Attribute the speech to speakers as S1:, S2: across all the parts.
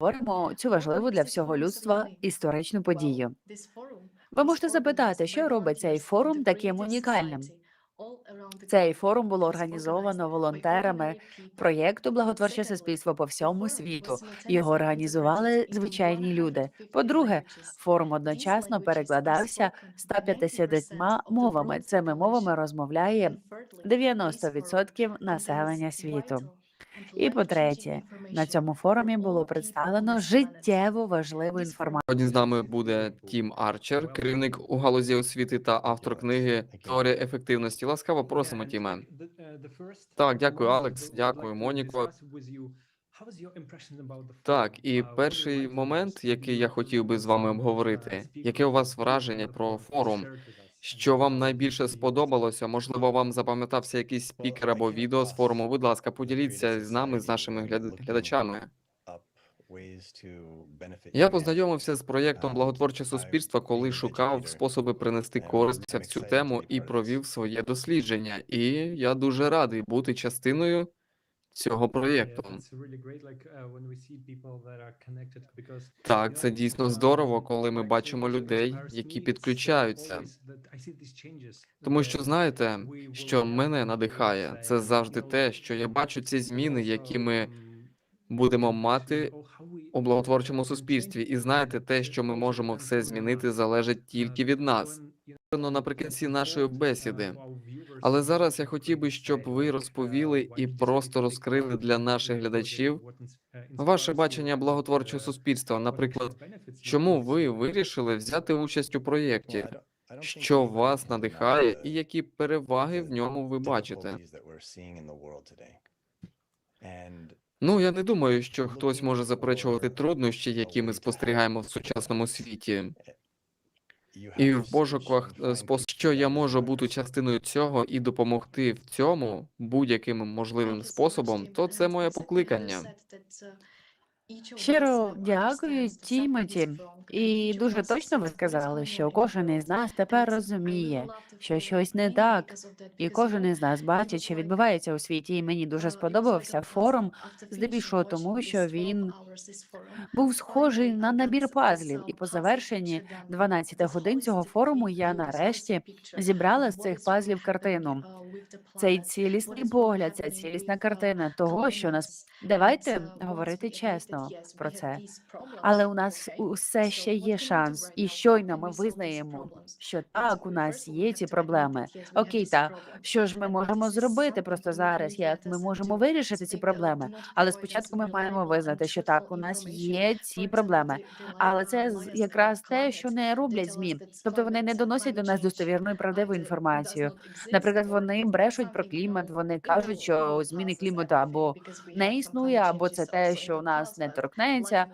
S1: Говоримо цю важливу для всього людства історичну подію. Ви можете запитати, що робить цей форум таким унікальним? Цей форум було організовано волонтерами проєкту Благотворче суспільство по всьому світу. Його організували звичайні люди. По-друге, форум одночасно перекладався 150 мовами. Цими мовами розмовляє 90% населення світу. І по-третє, на цьому форумі було представлено життєво важливу інформацію.
S2: Сьогодні з нами буде Тім Арчер, керівник у галузі освіти та автор книги Теорія ефективності. Ласкаво просимо, Тіме.
S3: Так, дякую, Алекс. Дякую, Моніко.
S2: Так, і перший момент, який я хотів би з вами обговорити, яке у вас враження про форум? Що вам найбільше сподобалося? Можливо, вам запам'ятався якийсь спікер або відео з форуму? Будь ласка, поділіться з нами, з нашими гляд- глядачами. Я познайомився з проєктом Благотворче суспільство, коли шукав способи принести користь в цю тему і провів своє дослідження. І я дуже радий бути частиною цього проєкту. Так, це дійсно здорово, коли ми бачимо людей, які підключаються. Тому що знаєте, що мене надихає, це завжди те, що я бачу ці зміни, які ми будемо мати у благотворчому суспільстві. І знаєте, те, що ми можемо все змінити, залежить тільки від нас. Наприкінці нашої бесіди. Але зараз я хотів би, щоб ви розповіли і просто розкрили для наших глядачів ваше бачення благотворчого суспільства. Наприклад, чому ви вирішили взяти участь у проєкті? Що вас надихає, і які переваги в ньому ви бачите? Ну, я не думаю, що хтось може заперечувати труднощі, які ми спостерігаємо в сучасному світі. І в пошуках способ що я можу бути частиною цього і допомогти в цьому будь-яким можливим способом, то це моє покликання.
S1: Щиро дякую, Тімоті. І дуже точно ви сказали, що кожен із нас тепер розуміє, що щось не так, і кожен із нас бачить, що відбувається у світі. І мені дуже сподобався форум, здебільшого тому, що він був схожий на набір пазлів. І по завершенні 12 годин цього форуму я нарешті зібрала з цих пазлів картину. Цей цілісний погляд, ця цілісна картина того, що нас давайте говорити чесно про це. Але у нас усе ще є шанс, і щойно ми визнаємо, що так, у нас є ці проблеми. Окей, та що ж ми можемо зробити просто зараз? Як ми можемо вирішити ці проблеми? Але спочатку ми маємо визнати, що так, у нас є ці проблеми. Але це якраз те, що не роблять змі. Тобто вони не доносять до нас достовірну і правдиву інформацію. Наприклад, вони брешуть про клімат, вони кажуть, що зміни клімату або не існує, або це те, що у нас не торкнеться.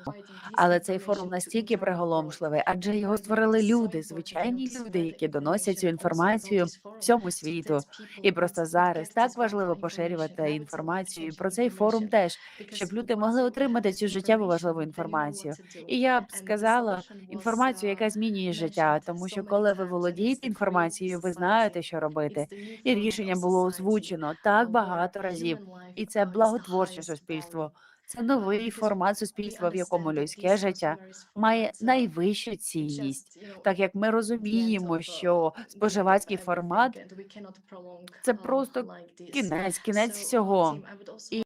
S1: Але цей форум настільки приголомшливий, адже його створили люди, звичайні люди, які доносять цю інформацію всьому світу. І просто зараз так важливо поширювати інформацію і про цей форум теж, щоб люди могли отримати цю життєво важливу інформацію. І я б сказала інформацію, яка змінює життя, тому що коли ви володієте інформацією, ви знаєте, що робити. І рішення було озвучено так багато разів. І це благотворче суспільство. Це новий формат суспільства, в якому людське життя має найвищу цінність, так як ми розуміємо, що споживацький формат це просто кінець, кінець всього. І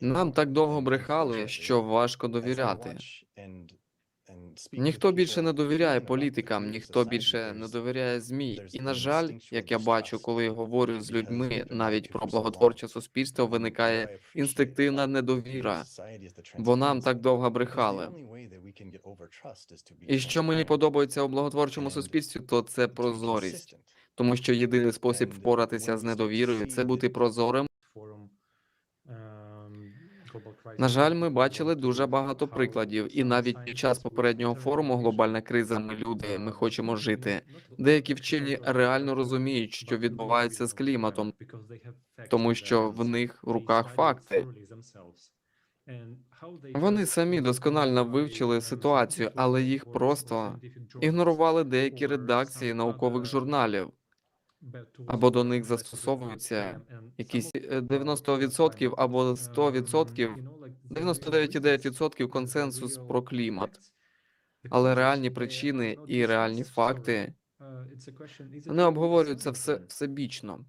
S2: Нам так довго брехали, що важко довіряти. Ніхто більше не довіряє політикам, ніхто більше не довіряє змі. І на жаль, як я бачу, коли говорю з людьми навіть про благотворче суспільство, виникає інстинктивна недовіра, бо нам так довго брехали. І що мені подобається у благотворчому суспільстві, то це прозорість, тому що єдиний спосіб впоратися з недовірою це бути прозорим. На жаль, ми бачили дуже багато прикладів, і навіть під час попереднього форуму глобальна криза. Ми люди, ми хочемо жити. Деякі вчені реально розуміють, що відбувається з кліматом, тому що в них в руках факти. Вони самі досконально вивчили ситуацію, але їх просто ігнорували деякі редакції наукових журналів. Або до них застосовуються якісь е, 90% або 100% 99,9% консенсус про клімат. Але реальні причини і реальні факти не обговорюються все, всебічно.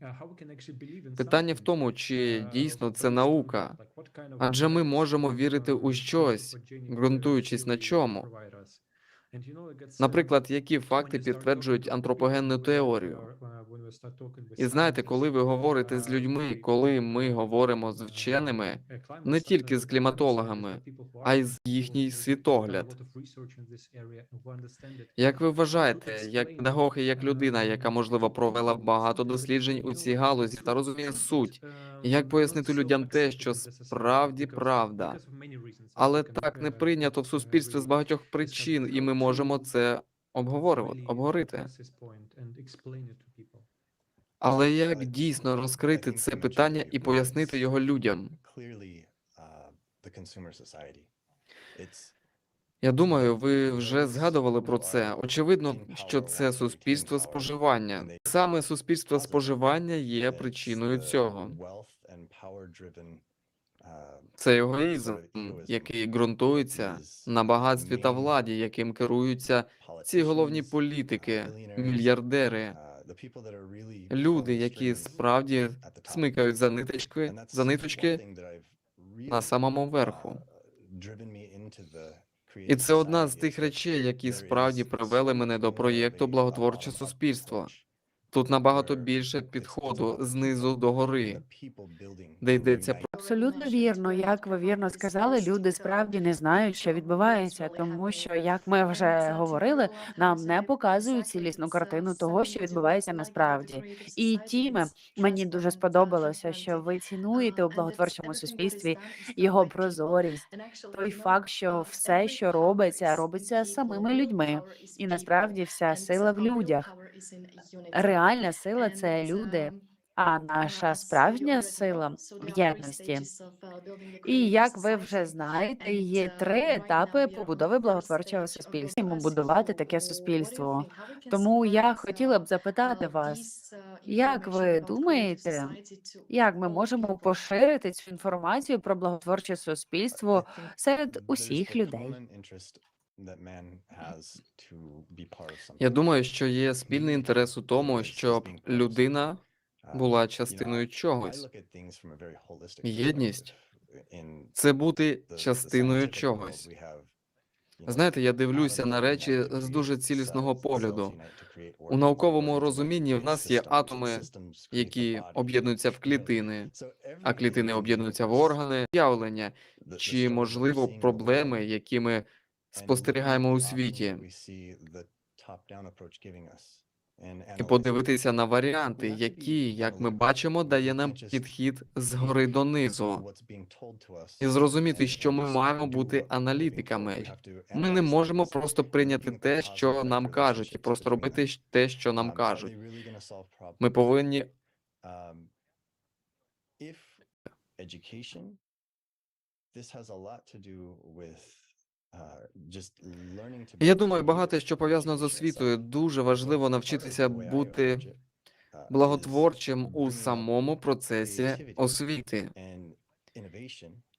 S3: Питання в тому, чи дійсно це наука, адже ми можемо вірити у щось, ґрунтуючись на чому.
S2: Наприклад, які факти підтверджують антропогенну теорію? І знаєте, коли ви говорите з людьми, коли ми говоримо з вченими, не тільки з кліматологами, а й з їхній світогляд. Як ви вважаєте, як педагог і як людина, яка можливо провела багато досліджень у цій галузі та розуміє суть, як пояснити людям те, що справді правда, але так не прийнято в суспільстві з багатьох причин, і ми можемо це обговорювати, обговорити. Але як дійсно розкрити це питання і пояснити його людям? Я думаю, ви вже згадували про це. Очевидно, що це суспільство споживання. Саме суспільство споживання є причиною цього. Це егоїзм, який ґрунтується на багатстві та владі, яким керуються ці головні політики, мільярдери, люди, які справді смикають за ниточки, за ниточки на самому верху. І це одна з тих речей, які справді привели мене до проєкту Благотворче суспільство. Тут набагато більше підходу знизу до гори, де йдеться про
S1: Абсолютно вірно, як ви вірно сказали, люди справді не знають, що відбувається, тому що, як ми вже говорили, нам не показують цілісну картину того, що відбувається насправді. І тіме мені дуже сподобалося, що ви цінуєте у благотворчому суспільстві його прозорість, той факт, що все, що робиться, робиться самими людьми, і насправді вся сила в людях. Реальна сила це люди. А наша справжня сила в єдності. І як ви вже знаєте, є три етапи побудови благотворчого суспільства. Йому будувати таке суспільство. Тому я хотіла б запитати вас, як ви думаєте, як ми можемо поширити цю інформацію про благотворче суспільство серед усіх людей?
S2: Я думаю, що є спільний інтерес у тому, щоб людина була частиною чогось. Єдність це бути частиною чогось. Знаєте, я дивлюся на речі з дуже цілісного погляду. У науковому розумінні в нас є атоми, які об'єднуються в клітини, а клітини об'єднуються в органи, явлення чи, можливо, проблеми, які ми спостерігаємо у світі, і подивитися на варіанти, які, як ми бачимо, дає нам підхід згори донизу, і зрозуміти, що ми маємо бути аналітиками. Ми не можемо просто прийняти те, що нам кажуть, і просто робити те, що нам кажуть. Ми повинні Я думаю, багато що пов'язано з освітою. Дуже важливо навчитися бути благотворчим у самому процесі освіти.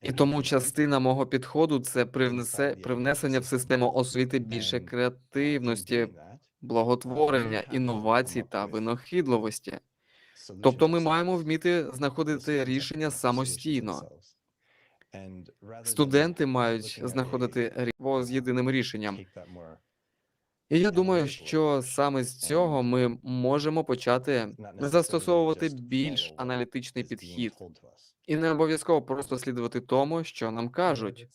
S2: І тому частина мого підходу це привнесе привнесення в систему освіти більше креативності, благотворення, інновацій та винахідливості. Тобто ми маємо вміти знаходити рішення самостійно. Студенти мають знаходити з єдиним рішенням. І я думаю, що саме з цього ми можемо почати застосовувати більш аналітичний підхід і не обов'язково просто слідувати тому, що нам кажуть.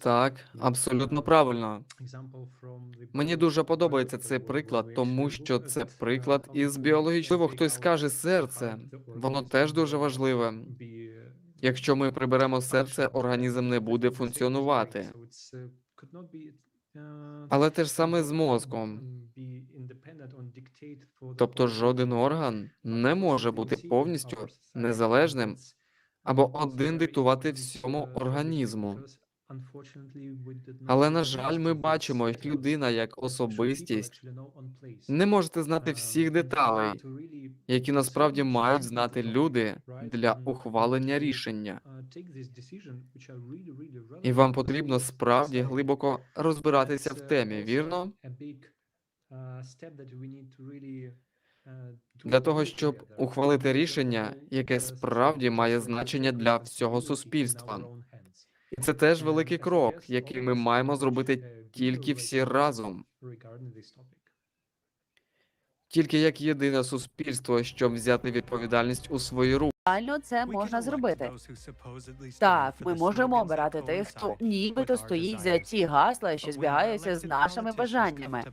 S2: Так, абсолютно правильно. Мені дуже подобається цей приклад, тому що це приклад із біологічного. Хтось скаже серце, воно теж дуже важливе. Якщо ми приберемо серце, організм не буде функціонувати. Але те ж саме з мозком. Тобто жоден орган не може бути повністю незалежним або один диктувати всьому організму. Але, на жаль, ми бачимо, як людина як особистість не можете знати всіх деталей, які насправді мають знати люди для ухвалення рішення. І вам потрібно справді глибоко розбиратися в темі, вірно? Для того, щоб ухвалити рішення, яке справді має значення для всього суспільства. І це теж великий крок, який ми маємо зробити тільки всі разом. Тільки як єдине суспільство, щоб взяти відповідальність у свої руки.
S1: Реально це можна зробити. Так, ми можемо обирати тих, хто нібито стоїть за ті гасла, що збігаються з нашими бажаннями.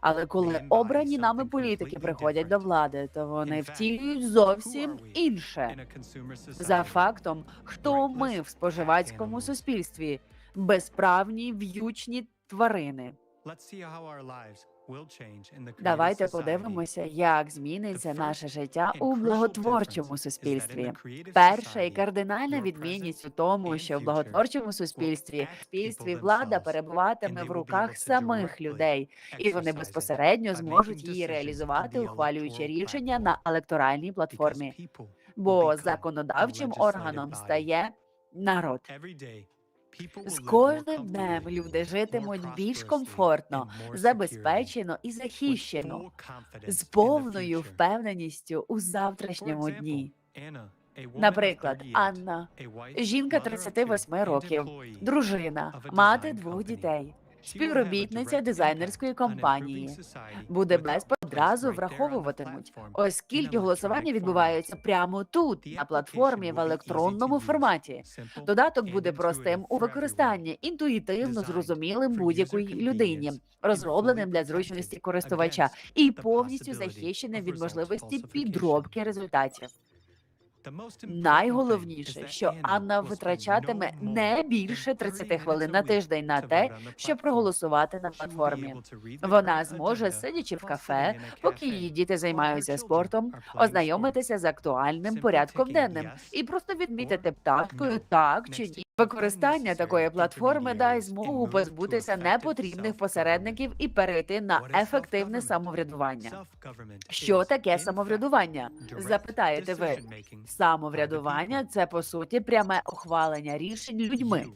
S1: Але коли обрані нами політики приходять до влади, то вони втілюють зовсім інше. За фактом, хто ми в споживацькому суспільстві безправні в'ючні тварини. Давайте подивимося, як зміниться наше життя у благотворчому суспільстві. Перша і кардинальна відмінність у тому, що в благотворчому суспільстві суспільстві влада перебуватиме в руках самих людей, і вони безпосередньо зможуть її реалізувати, ухвалюючи рішення на електоральній платформі. Бо законодавчим органом стає народ. З кожним днем люди житимуть більш комфортно, забезпечено і захищено, з повною впевненістю у завтрашньому дні. Наприклад, Анна, жінка 38 років, дружина, мати двох дітей, співробітниця дизайнерської компанії. Буде без одразу враховуватимуть, оскільки голосування відбувається прямо тут, на платформі в електронному форматі. Додаток буде простим у використанні, інтуїтивно зрозумілим будь-якій людині, розробленим для зручності користувача і повністю захищеним від можливості підробки результатів. Найголовніше, що Анна витрачатиме не більше 30 хвилин на тиждень на те, щоб проголосувати на платформі. Вона зможе, сидячи в кафе, поки її діти займаються спортом, ознайомитися з актуальним порядком денним і просто відмітити пташкою так чи ні. Використання такої платформи дасть змогу позбутися непотрібних посередників і перейти на ефективне самоврядування. Що таке самоврядування? Запитаєте ви. Самоврядування це по суті пряме ухвалення рішень людьми.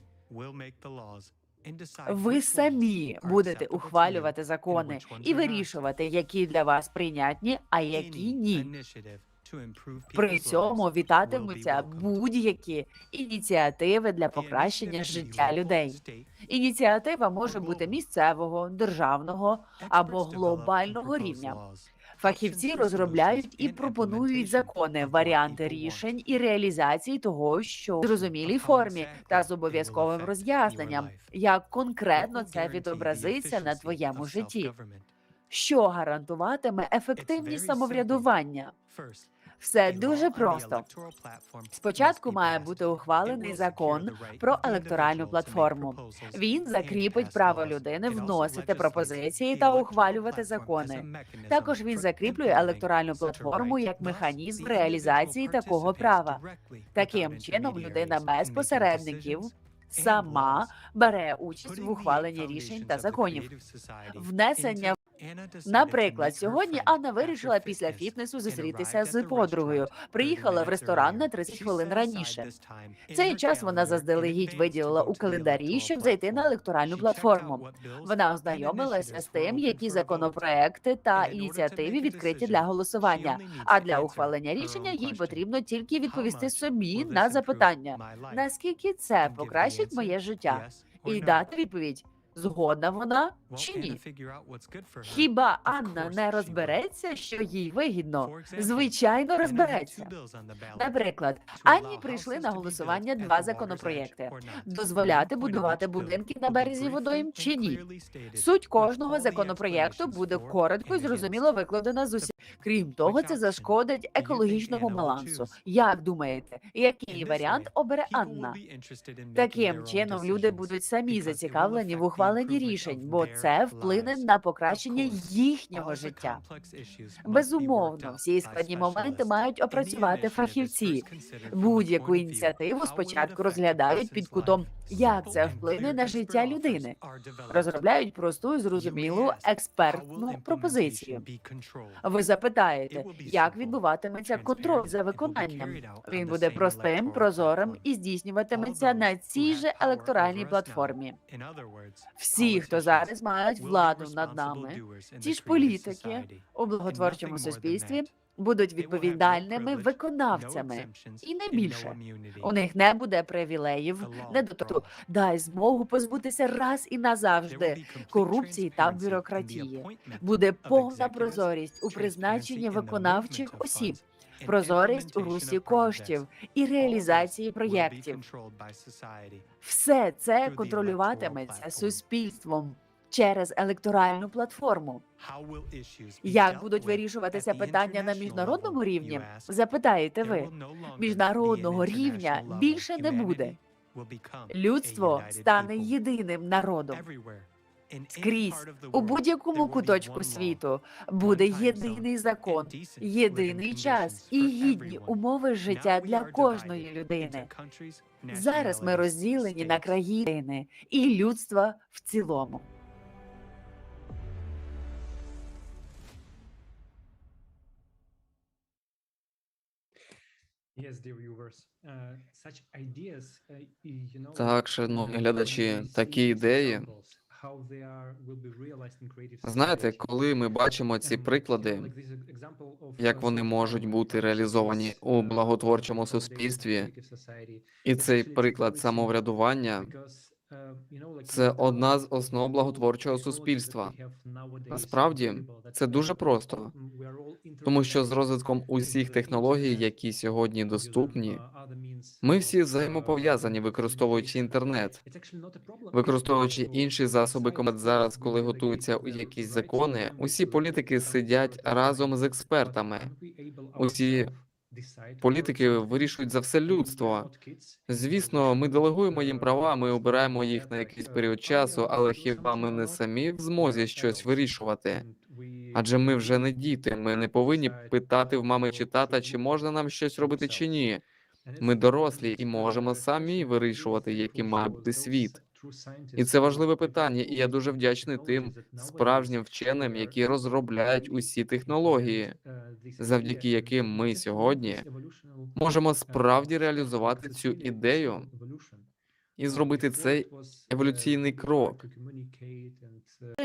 S1: Ви самі будете ухвалювати закони і вирішувати, які для вас прийнятні, а які ні. При цьому вітатимуться будь-які ініціативи для покращення життя людей. Ініціатива може бути місцевого, державного або глобального рівня. Фахівці розробляють і пропонують закони, варіанти рішень і реалізації того, що в зрозумілій формі та з обов'язковим роз'ясненням, як конкретно це відобразиться на твоєму житті, що гарантуватиме ефективність самоврядування. Все дуже просто. Спочатку має бути ухвалений закон про електоральну платформу. Він закріпить право людини вносити пропозиції та ухвалювати закони. Також він закріплює електоральну платформу як механізм реалізації такого права. Таким чином, людина без посередників сама бере участь в ухваленні рішень та законів. Внесення Наприклад, сьогодні Анна вирішила після фітнесу зустрітися з подругою. Приїхала в ресторан на 30 хвилин раніше. Цей час вона заздалегідь виділила у календарі, щоб зайти на електоральну платформу. Вона ознайомилася з тим, які законопроекти та ініціативи відкриті для голосування. А для ухвалення рішення їй потрібно тільки відповісти собі на запитання: наскільки це покращить моє життя, і дати відповідь. Згодна вона чи ні? Хіба Анна не розбереться, що їй вигідно? Звичайно, розбереться. Наприклад, Анні прийшли на голосування два законопроєкти: дозволяти будувати будинки на березі водойм чи ні. Суть кожного законопроєкту буде коротко і зрозуміло викладена з усіх. Крім того, це зашкодить екологічному балансу. Як думаєте, який варіант обере Анна? Таким чином люди будуть самі зацікавлені в ухваленні рішень, бо це вплине на покращення їхнього життя. Безумовно, всі складні моменти мають опрацювати фахівці. Будь-яку ініціативу спочатку розглядають під кутом, як це вплине на життя людини. Розробляють просту і зрозумілу експертну пропозицію. Ви запитаєте, як відбуватиметься контроль за виконанням? Він буде простим, прозорим і здійснюватиметься на цій же електоральній платформі.
S4: Всі, хто зараз мають владу над нами,
S1: ті ж політики у благотворчому суспільстві будуть відповідальними виконавцями, і не більше. У них не буде привілеїв, не недоторку. Дай змогу позбутися раз і назавжди корупції та бюрократії. Буде повна прозорість у призначенні виконавчих осіб, прозорість у русі коштів і реалізації проєктів. Все це контролюватиметься суспільством через електоральну платформу.
S4: Як будуть вирішуватися питання на міжнародному рівні? Запитаєте ви.
S1: Міжнародного рівня більше не буде. Людство стане єдиним народом. Скрізь у будь-якому куточку світу буде єдиний закон, єдиний час і гідні умови життя для кожної людини. Зараз ми розділені на країни і людства в цілому.
S2: Так, шановні глядачі, такі ідеї. Знаєте, коли ми бачимо ці приклади, як вони можуть бути реалізовані у благотворчому суспільстві, і цей приклад самоврядування це одна з основ благотворчого суспільства. Насправді це дуже просто, тому що з розвитком усіх технологій, які сьогодні доступні, ми всі взаємопов'язані, використовуючи інтернет, використовуючи інші засоби комет зараз, коли готуються якісь закони, усі політики сидять разом з експертами. Усі політики вирішують за все людство. Звісно, ми делегуємо їм права, ми обираємо їх на якийсь період часу, але хіба ми не самі в змозі щось вирішувати? Адже ми вже не діти, ми не повинні питати в мами чи тата, чи можна нам щось робити чи ні. Ми дорослі і можемо самі вирішувати, яким має бути світ. І це важливе питання, і я дуже вдячний тим справжнім вченим, які розробляють усі технології, завдяки яким ми сьогодні можемо справді реалізувати цю ідею і зробити цей еволюційний крок.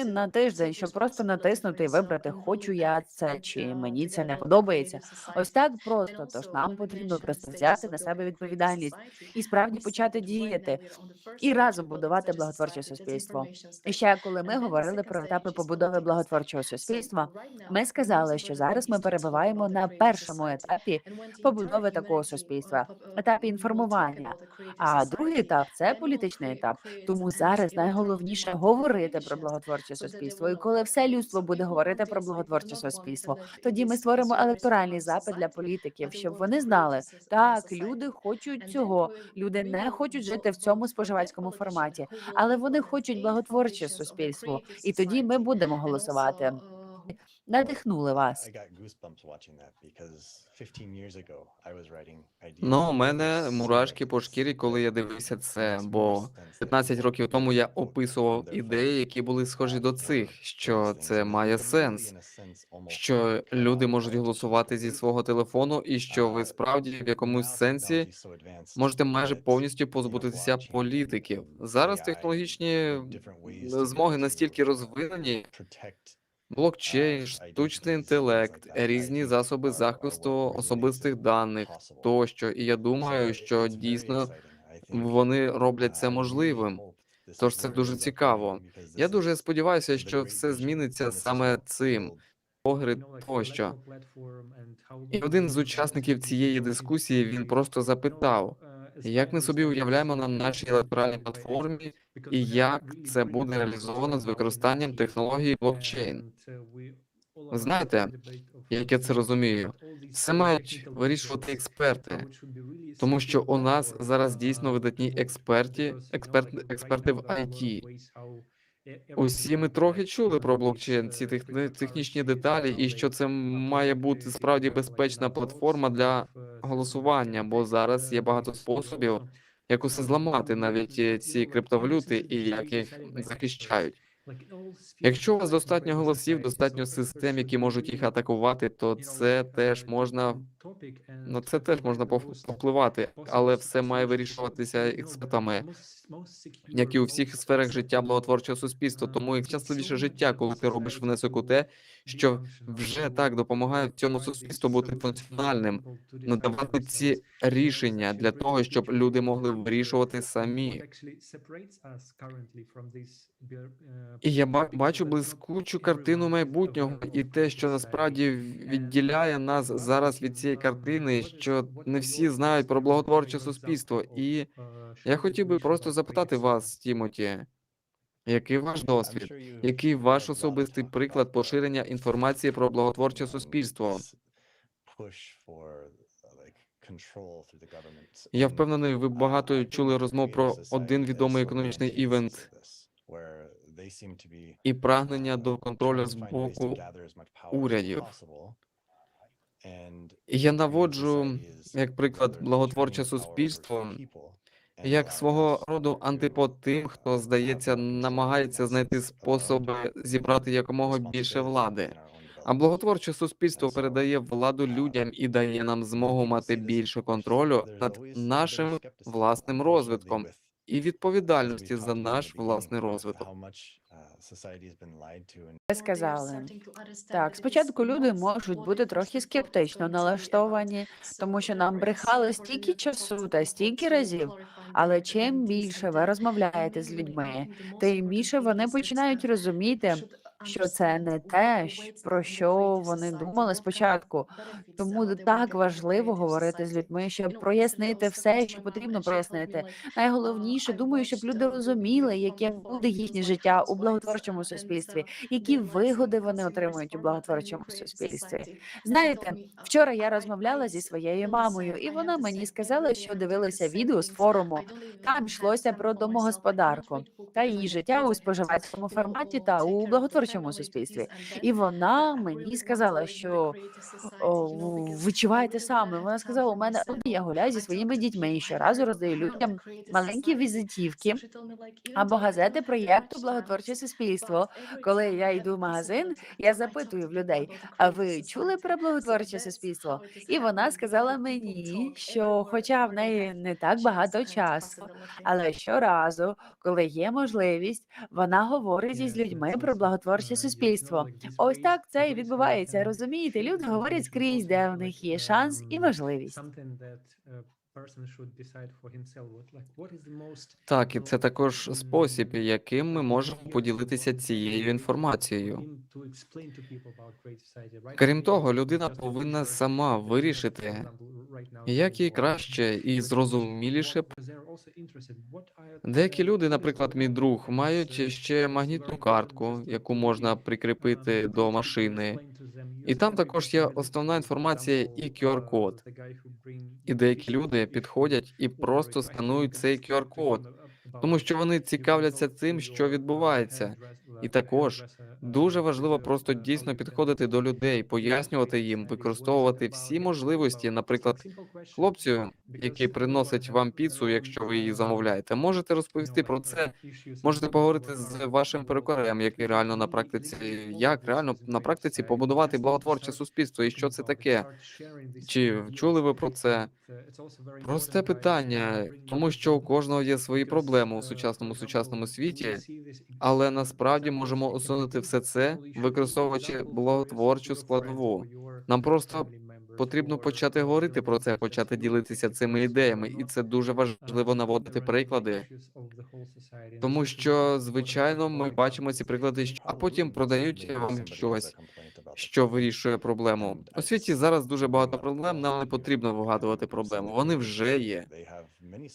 S1: На тиждень, щоб просто натиснути і вибрати, хочу я це чи мені це не подобається. Ось так просто. Тож нам потрібно просто взяти на себе відповідальність і справді почати діяти і разом будувати благотворче суспільство. І ще коли ми говорили про етапи побудови благотворчого суспільства, ми сказали, що зараз ми перебуваємо на першому етапі побудови такого суспільства, етапі інформування. А другий етап це політичний етап. Тому зараз найголовніше говорити про благотворче суспільство. І коли все людство буде говорити про благотворче суспільство, тоді ми створимо електоральний запит для політиків, щоб вони знали, так люди хочуть цього. Люди не хочуть жити в цьому споживацькому форматі, але вони хочуть благотворче суспільство. І тоді ми будемо голосувати. Надихнули вас.
S2: Ну, у мене мурашки по шкірі, коли я дивився це, бо 15 років тому я описував ідеї, які були схожі до цих, що це має сенс, що люди можуть голосувати зі свого телефону, і що ви справді в якомусь сенсі можете майже повністю позбутися політиків. Зараз технологічні змоги настільки розвинені, блокчейн, штучний інтелект, різні засоби захисту особистих даних тощо. І я думаю, що дійсно вони роблять це можливим. Тож це дуже цікаво. Я дуже сподіваюся, що все зміниться саме цим. Погри тощо. І один з учасників цієї дискусії він просто запитав, як ми собі уявляємо на нашій електоральній платформі, і як це буде реалізовано з використанням технології блокчейн.
S3: Ви знаєте, як я це розумію, все мають вирішувати експерти, тому що у нас зараз дійсно видатні експерти, експерт, експерти в IT.
S2: Усі ми трохи чули про блокчейн, ці техни- технічні деталі, і що це має бути справді безпечна платформа для голосування, бо зараз є багато способів, як усе зламати, навіть е, ці криптовалюти і як їх захищають. Якщо у вас достатньо голосів, достатньо систем, які можуть їх атакувати, то це теж можна на це теж можна пов- повпливати, але все має вирішуватися експертами, як і у всіх сферах життя благотворчого суспільства. Тому як щасливіше життя, коли ти робиш внесок у те, що вже так допомагає цьому суспільству бути функціональним, надавати ці рішення для того, щоб люди могли вирішувати самі. І я бачу блискучу картину майбутнього, і те, що насправді відділяє нас зараз від цієї картини, що не всі знають про благотворче суспільство. І я хотів би просто запитати вас, Тімоті, який ваш досвід? Який ваш особистий приклад поширення інформації про благотворче суспільство? Я впевнений, ви багато чули розмов про один відомий економічний івент і прагнення до контролю з боку урядів. І я наводжу як приклад благотворче суспільство, як свого роду антипод тим, хто здається, намагається знайти способи зібрати якомога більше влади. А благотворче суспільство передає владу людям і дає нам змогу мати більше контролю над нашим власним розвитком і відповідальності за наш власний розвиток.
S1: Ви сказали. Так, спочатку люди можуть бути трохи скептично налаштовані, тому що нам брехали стільки часу та стільки разів. Але чим більше ви розмовляєте з людьми, тим більше вони починають розуміти, що це не те, про що вони думали спочатку. Тому так важливо говорити з людьми, щоб прояснити все, що потрібно прояснити. Найголовніше, думаю, щоб люди розуміли, яке буде їхнє життя у благотворчому суспільстві, які вигоди вони отримують у благотворчому суспільстві. Знаєте, вчора я розмовляла зі своєю мамою, і вона мені сказала, що дивилася відео з форуму. Там йшлося про домогосподарку та її життя у споживацькому форматі та у благотворчому суспільстві. І вона мені сказала, що о, відчуваєте саме. Вона сказала, у мене я гуляю зі своїми дітьми і щоразу роздаю людям маленькі візитівки або газети проєкту Благотворче суспільство. Коли я йду в магазин, я запитую в людей: а ви чули про благотворче суспільство? І вона сказала мені, що, хоча в неї не так багато часу, але щоразу, коли є можливість, вона говорить із людьми про благотворче суспільство. Ось так це і відбувається. Розумієте, люди говорять скрізь, де в них є шанс і можливість.
S2: Так, і це також спосіб, яким ми можемо поділитися цією інформацією. Крім того, людина повинна сама вирішити, як їй краще і зрозуміліше. Деякі люди, наприклад, мій друг, мають ще магнітну картку, яку можна прикріпити до машини, і там також є основна інформація і QR-код. І деякі люди підходять і просто сканують цей QR-код, тому що вони цікавляться тим, що відбувається. І також дуже важливо просто дійсно підходити до людей, пояснювати їм, використовувати всі можливості. Наприклад, хлопцю, який приносить вам піцу, якщо ви її замовляєте, можете розповісти про це. Можете поговорити з вашим перукарем, який реально на практиці, як реально на практиці побудувати благотворче суспільство, і що це таке. Чи чули ви про це? Просте питання, тому що у кожного є свої проблеми у сучасному сучасному світі, але насправді можемо усунути все це, використовуючи благотворчу складову. Нам просто Потрібно почати говорити про це, почати ділитися цими ідеями, і це дуже важливо наводити приклади, тому що звичайно ми бачимо ці приклади, що- а потім продають вам щось, що вирішує проблему. У світі зараз дуже багато проблем. Нам не потрібно вигадувати проблему. Вони вже є.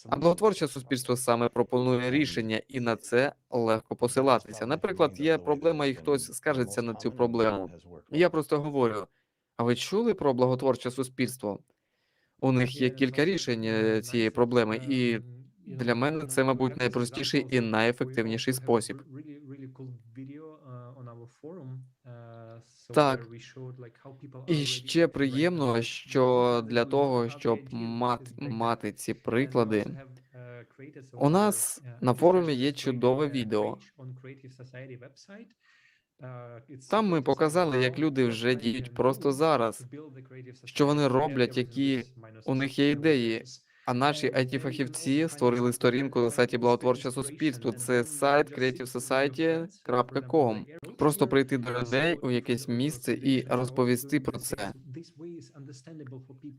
S2: А благотворче суспільство саме пропонує рішення, і на це легко посилатися. Наприклад, є проблема, і хтось скажеться на цю проблему. Я просто говорю: а ви чули про благотворче суспільство? У них є кілька рішень е, цієї проблеми, і для мене це, мабуть, найпростіший і найефективніший спосіб. Так. І ще приємно, що для того, щоб мати, мати ці приклади, у нас на форумі є чудове відео. Там ми показали, як люди вже діють просто зараз, що вони роблять, які у них є ідеї. А наші it фахівці створили сторінку на сайті Благотворче суспільство. Це сайт creativesociety.com. Просто прийти до людей у якесь місце і розповісти про це,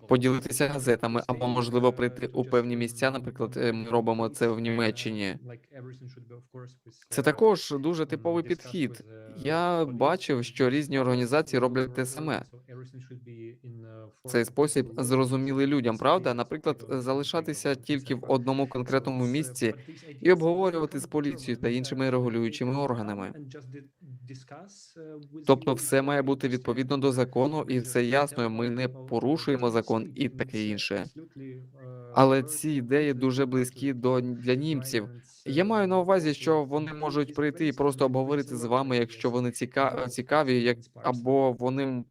S2: поділитися газетами, або можливо прийти у певні місця. Наприклад, е, ми робимо це в Німеччині. Це також дуже типовий підхід. Я бачив, що різні організації роблять те саме. Цей спосіб зрозумілий людям, правда? Наприклад, залишатися тільки в одному конкретному місці і обговорювати з поліцією та іншими регулюючими органами. Тобто, все має бути відповідно до закону, і все ясно. Ми не порушуємо закон і таке інше. Але ці ідеї дуже близькі до для німців. Я маю на увазі, що вони можуть прийти і просто обговорити з вами, якщо вони ціка- цікаві, як або вони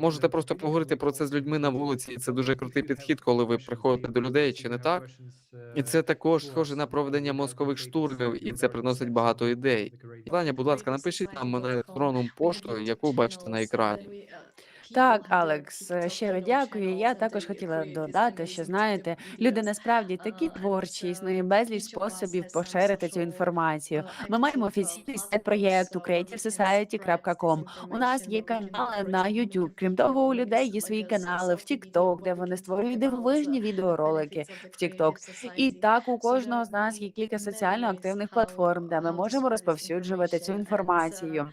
S2: можете просто поговорити про це з людьми на вулиці. Це дуже крутий підхід, коли ви приходите до людей, чи не так? І це також схоже на проведення мозкових штурмів, і це приносить багато ідей. Питання, будь ласка, напишіть нам на електронну пошту, яку бачите на екрані.
S1: Так, Алекс, щиро дякую. Я також хотіла додати, що знаєте, люди насправді такі творчі, існує безліч способів поширити цю інформацію. Ми маємо офіційний сайт проєкту creativesociety.com. У нас є канали на YouTube. Крім того, у людей є свої канали в TikTok, де вони створюють дивовижні відеоролики в TikTok. І так у кожного з нас є кілька соціально активних платформ, де ми можемо розповсюджувати цю інформацію.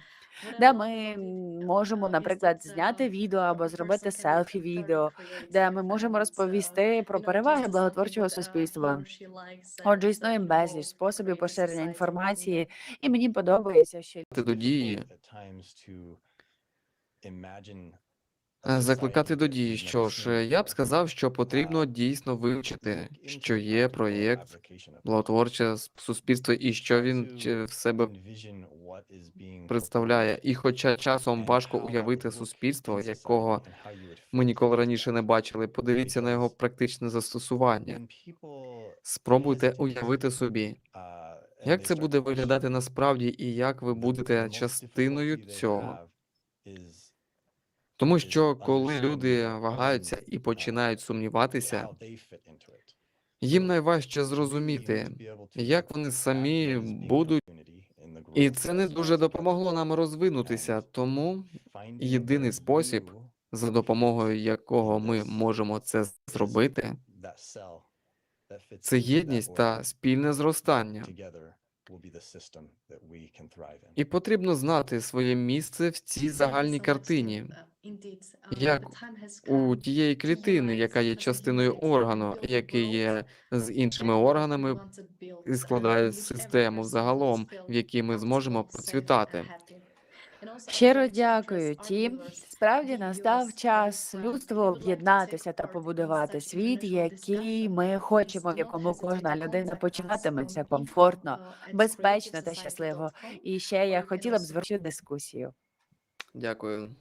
S1: Де ми можемо, наприклад, зняти відео або зробити селфі відео, де ми можемо розповісти про переваги благотворчого суспільства. Отже, існує безліч способів поширення інформації, і мені подобається, що
S2: тоді Закликати до дії. Що ж, е, я б сказав, що потрібно дійсно вивчити, що є проєкт благотворче суспільство і що він в себе представляє. І хоча часом важко уявити суспільство, якого ми ніколи раніше не бачили, подивіться на його практичне застосування. Спробуйте уявити собі, як це буде виглядати насправді, і як ви будете частиною цього. Тому що коли люди вагаються і починають сумніватися, їм найважче зрозуміти, як вони самі будуть, і це не дуже допомогло нам розвинутися. Тому єдиний спосіб, за допомогою якого ми можемо це зробити, це єдність та спільне зростання. І потрібно знати своє місце в цій загальній картині, як у тієї клітини, яка є частиною органу, який є з іншими органами і складає систему загалом, в якій ми зможемо процвітати.
S1: щиро дякую. Тім, справді настав час людству об'єднатися та побудувати світ, який ми хочемо, в якому кожна людина почуватиметься комфортно, безпечно та щасливо. І ще я хотіла б звершити дискусію.
S2: Дякую.